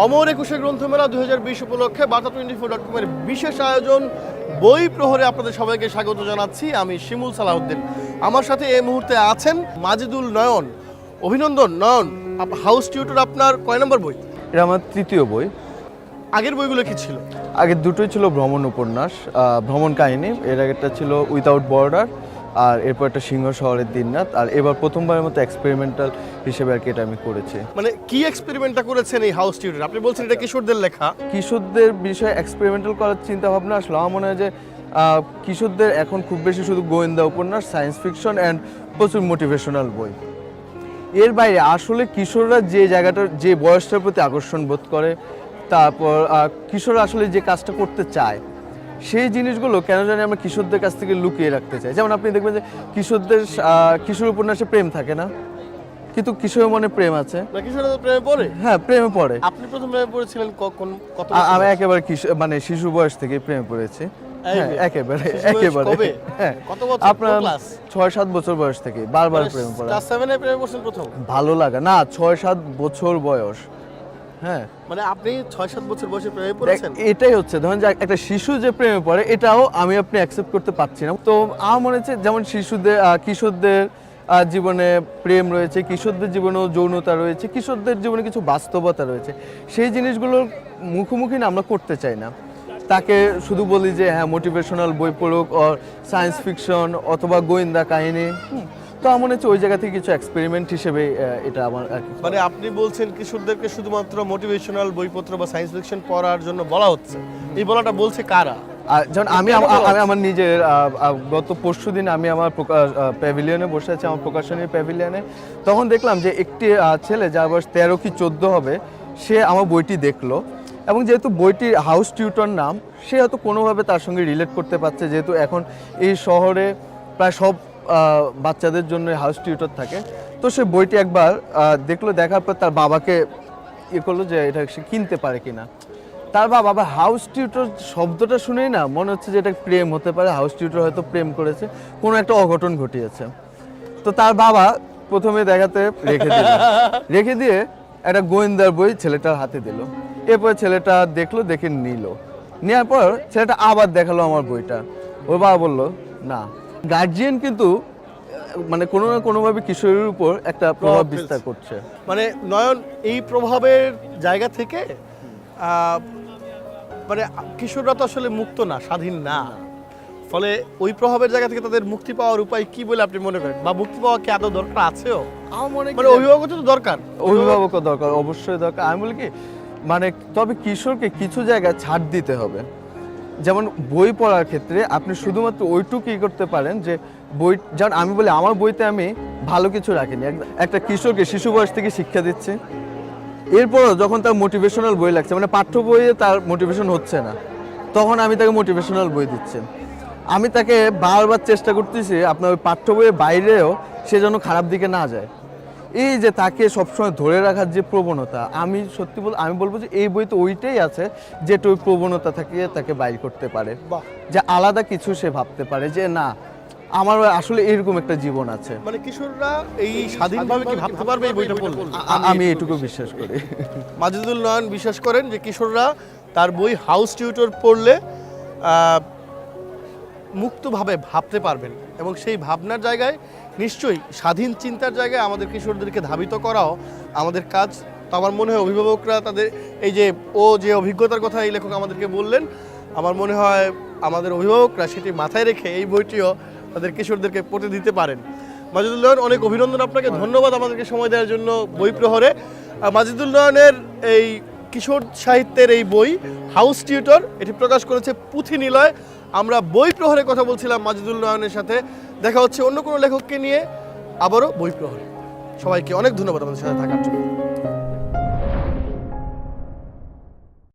অমর একুশে গ্রন্থমেলা দুই হাজার বিশ উপলক্ষে বার্তা টোয়েন্টি ফোর ডট কমের বিশেষ আয়োজন বই প্রহরে আপনাদের সবাইকে স্বাগত জানাচ্ছি। আমি শিমুল সালাউদ্দিন। আমার সাথে এই মুহূর্তে আছেন মাজিদুল নয়ন। অভিনন্দন নয়ন হাউস টিউটর আপনার কয় নম্বর বই? এটা আমার তৃতীয় বই। আগের বইগুলো কি ছিল? আগের দুটোই ছিল ভ্রমণ উপন্যাস ভ্রমণ কাহিনী। এর আগেরটা ছিল উইদাউট বর্ডার আর এরপর একটা সিংহ শহরের দিননাথ আর এবার প্রথমবারের মতো এক্সপেরিমেন্টাল হিসেবে আর কি এটা আমি করেছি। মানে কি এক্সপেরিমেন্টটা করেছেন এই হাউস টিউটর আপনি বলছেন এটা কিশোরদের লেখা। কিশোরদের বিষয়ে এক্সপেরিমেন্টাল করার চিন্তা ভাবনা আসলো। আমার মনে হয় যে কিশোরদের এখন খুব বেশি শুধু গোয়েন্দা উপন্যাস সায়েন্স ফিকশন অ্যান্ড প্রচুর মোটিভেশনাল বই। এর বাইরে আসলে কিশোররা যে জায়গাটার যে বয়সটার প্রতি আকর্ষণ বোধ করে তারপর আহ, কিশোররা আসলে যে কাজটা করতে চায় সেই জিনিসগুলো কেন জানি আমরা কিশোরদের কাছ থেকে লুকিয়ে রাখতে চাই। যেমন আপনি দেখবেন যে কিশোরদের কিশোর উপন্যাসে প্রেম থাকে না? কিন্তু কিশোরের মনে প্রেম আছে। না কিশোরদের প্রেমে পড়ে? হ্যাঁ প্রেমে পড়ে। আপনি প্রথম প্রেমে পড়েছিলেন কখন কত আমি একেবারে মানে শিশু বয়স থেকে প্রেমে পড়েছি। হ্যাঁ, একেবারে একেবারে। হ্যাঁ কত বছর? আপনার ছয় সাত বছর বয়স থেকে বারবার প্রেমে পড়া। ক্লাস সেভেনে প্রেমে পড়ছেন প্রথম? ভালো লাগা না ছয় সাত বছর বয়স। হ্যাঁ। মানে আপনি ছয় সাত বছর বয়সে প্রেমে পড়েছেন? এটাই হচ্ছে ধরেন যে একটা শিশু যে প্রেমে পড়ে এটাও আমি আপনি অ্যাকসেপ্ট করতে পারছি না। তো আমার মনে হচ্ছে যেমন শিশুদের কিশোরদের জীবনে প্রেম রয়েছে কিশোরদের জীবনেও যৌনতা রয়েছে কিশোরদের জীবনে কিছু বাস্তবতা রয়েছে সেই জিনিসগুলোর মুখোমুখি না আমরা করতে চাই না। তাকে শুধু বলি যে হ্যাঁ মোটিভেশনাল বই পড়ুক অর সায়েন্স ফিকশন অথবা গোয়েন্দা কাহিনী। তো আমার মনে হচ্ছে ওই জায়গা থেকে কিছু এক্সপেরিমেন্ট হিসেবে এটা আমার মানে আপনি বলছেন কিশোরদেরকে শুধুমাত্র মোটিভেশনাল বইপত্র বা সায়েন্স ফিকশন পড়ার জন্য বলা হচ্ছে। এই বলাটা বলছে কারা? যেমন আমি আমি আমার নিজের গত পরশু দিন আমি আমার প্যাভিলিয়নে বসে আছি আমার প্রকাশনীর প্যাভিলিয়নে তখন দেখলাম যে একটি ছেলে যার বয়স তেরো কি চোদ্দ হবে সে আমার বইটি দেখল। এবং যেহেতু বইটির হাউস টিউটর নাম সে হয়তো কোনোভাবে তার সঙ্গে রিলেট করতে পারছে যেহেতু এখন এই শহরে প্রায় সব বাচ্চাদের জন্য হাউস টিউটর থাকে। তো সে বইটি একবার দেখল দেখার পর তার বাবাকে ইয়ে করল যে এটা সে কিনতে পারে কিনা। তার বাবা আবার হাউস টিউটর শব্দটা শুনেই না মনে হচ্ছে যে এটা প্রেম হতে পারে হাউস টিউটর হয়তো প্রেম করেছে কোনো একটা অঘটন ঘটিয়েছে। তো তার বাবা প্রথমে দেখাতে রেখে দিল। রেখে দিয়ে একটা গোয়েন্দার বই ছেলেটার হাতে দিল। এরপরে ছেলেটা দেখল দেখে নিল। নেওয়ার পর ছেলেটা আবার দেখাল আমার বইটা। ওর বাবা বলল না গার্জিয়ান কিন্তু মানে কোনো না কোনোভাবে কিশোরের উপর একটা প্রভাব। বিস্তার করছে। মানে নয়ন এই প্রভাবের জায়গা থেকে মানে কিশোররা তো আসলে মুক্ত না স্বাধীন না। ফলে ওই প্রভাবের জায়গা থেকে তাদের মুক্তি পাওয়ার উপায় কি বলে আপনি মনে করেন? বা মুক্তি পাওয়া কি আদৌ দরকার আছেও? আমার মনে মানে অভিভাবক তো দরকার। অভিভাবকও দরকার অবশ্যই দরকার। আমি বলি কি মানে তবে কিশোরকে কিছু জায়গায় ছাড় দিতে হবে। যেমন বই পড়ার ক্ষেত্রে আপনি শুধুমাত্র ওইটুকুই করতে পারেন যে বই, যেমন আমি বলি, আমার বইতে আমি ভালো কিছু রাখিনি। এক- একটা কিশোরকে শিশু বয়স থেকে শিক্ষা দিচ্ছে। এরপরও যখন তার মোটিভেশনাল বই লাগছে মানে পাঠ্য বইয়ে তার মোটিভেশন হচ্ছে না, তখন আমি তাকে মোটিভেশনাল বই দিচ্ছি। আমি তাকে বারবার চেষ্টা করতেছি আপনার ওই পাঠ্য বইয়ের বাইরেও সে যেন খারাপ দিকে না যায়। এই যে তাকে সবসময় ধরে রাখার যে প্রবণতা আমি সত্যি বল আমি বলব যে এই বইতে ওইটাই আছে যেটা ওই প্রবণতা থেকে তাকে বাইর করতে পারে। যে আলাদা কিছু সে ভাবতে পারে যে না আমার আসলে এরকম একটা জীবন আছে। মানে কিশোররা এই স্বাধীনভাবে কি ভাবতে পারবে এই বইটা পড়লে আমি এটুকু বিশ্বাস করি। মাজিদুল নয়ন বিশ্বাস করেন যে কিশোররা তার বই হাউস টিউটর পড়লে আহ, মুক্তভাবে ভাবতে পারবেন এবং সেই ভাবনার জায়গায় নিশ্চয়ই স্বাধীন চিন্তার জায়গায় আমাদের কিশোরদেরকে ধাবিত করাও আমাদের কাজ। তো আমার মনে হয় অভিভাবকরা তাদের এই যে ও যে অভিজ্ঞতার কথা এই লেখক আমাদেরকে বললেন, আমার মনে হয় আমাদের অভিভাবকরা সেটি মাথায় রেখে এই বইটিও তাদের কিশোরদেরকে পড়তে দিতে পারেন। মাজিদুল নয়ন, অনেক অভিনন্দন আপনাকে। ধন্যবাদ আমাদেরকে সময় দেওয়ার জন্য বই প্রহরে। মাজিদুল নয়নের এই কিশোর সাহিত্যের এই বই, হাউস টিউটর, এটি প্রকাশ করেছে পুঁথি নিলয়। আমরা বই প্রহরে কথা বলছিলাম মাজিদুল নয়নের সাথে। দেখা হচ্ছে অন্য কোনো লেখককে নিয়ে আবারও বই প্রহরে সবাইকে অনেক ধন্যবাদ আমাদের সাথে থাকার জন্য।